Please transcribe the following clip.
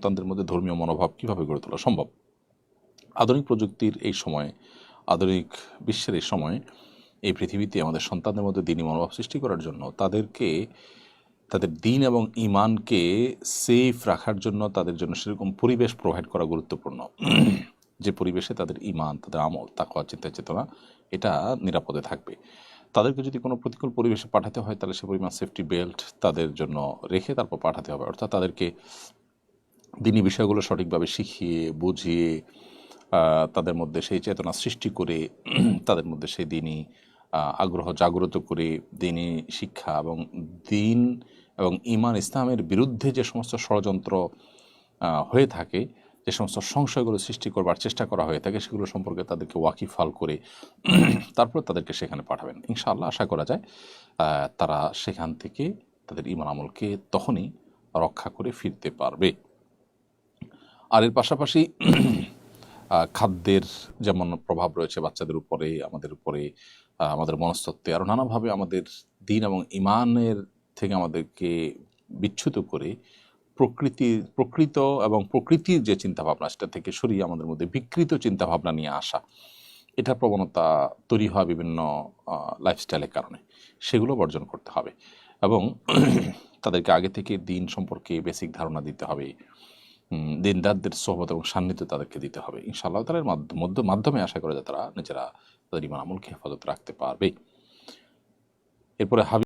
সন্তানদের মধ্যে ধর্মীয় মনোভাব কীভাবে গড়ে তোলা সম্ভব? আধুনিক প্রযুক্তির এই সময়ে, আধুনিক বিশ্বের এই সময়ে, এই পৃথিবীতে আমাদের সন্তানদের মধ্যে দিনী মনোভাব সৃষ্টি করার জন্য, তাদেরকে, তাদের দিন এবং ইমানকে সেফ রাখার জন্য তাদের জন্য সেরকম পরিবেশ প্রোভাইড করা গুরুত্বপূর্ণ। যে পরিবেশে তাদের ইমান তাদের আমল, তাকওয়া, চিন্তা চেতনা, এটা নিরাপদে থাকবে। তাদেরকে যদি কোনো প্রতিকূল পরিবেশে পাঠাতে হয়, তাহলে সে পরিমাণ সেফটি বেল্ট তাদের জন্য রেখে তারপর পাঠাতে হবে। অর্থাৎ তাদেরকে দিনী বিষয়গুলো সঠিকভাবে শিখিয়ে, বুঝিয়ে তাদের মধ্যে সেই চেতনা সৃষ্টি করে, তাদের মধ্যে সেই দিনই আগ্রহ জাগ্রত করে দিনী শিক্ষা এবং দিন এবং ইমান ইসলামের বিরুদ্ধে যে সমস্ত ষড়যন্ত্র হয়ে থাকে, যে সমস্ত সংশয়গুলো সৃষ্টি করবার চেষ্টা করা হয়ে থাকে, সেগুলো সম্পর্কে তাদেরকে ওয়াকিফাল করে তারপর তাদেরকে সেখানে পাঠাবেন। ইনশাআল্লাহ আশা করা যায় তারা সেখান থেকে তাদের ইমান আমলকে তখনই রক্ষা করে ফিরতে পারবে। আর এর পাশাপাশি খাদ্যের যেমন প্রভাব রয়েছে বাচ্চাদের উপরে, আমাদের উপরে আমাদের মনস্তত্ত্বে আরও নানাভাবে আমাদের দিন এবং ইমানের থেকে আমাদেরকে বিচ্যুত করে প্রকৃতি, প্রকৃত এবং প্রকৃতির যে চিন্তাভাবনা, সেটা থেকে সরিয়ে আমাদের মধ্যে বিকৃত চিন্তাভাবনা নিয়ে আসা এটা প্রবণতা তৈরি হওয়া বিভিন্ন লাইফস্টাইলের কারণে। সেগুলো বর্জন করতে হবে এবং তাদেরকে আগে থেকে দিন সম্পর্কে বেসিক ধারণা দিতে হবে। উম, দিনদারদের সোহবত এবং সান্নিধ্য তাদেরকে দিতে হবে। ইনশাআল্লাহ তালের মাধ্যমে মাধ্যমে আশা করে যে তারা নিজেরা তাদের ইমান আমলকে হেফাজত রাখতে পারবে। এরপরে হাবি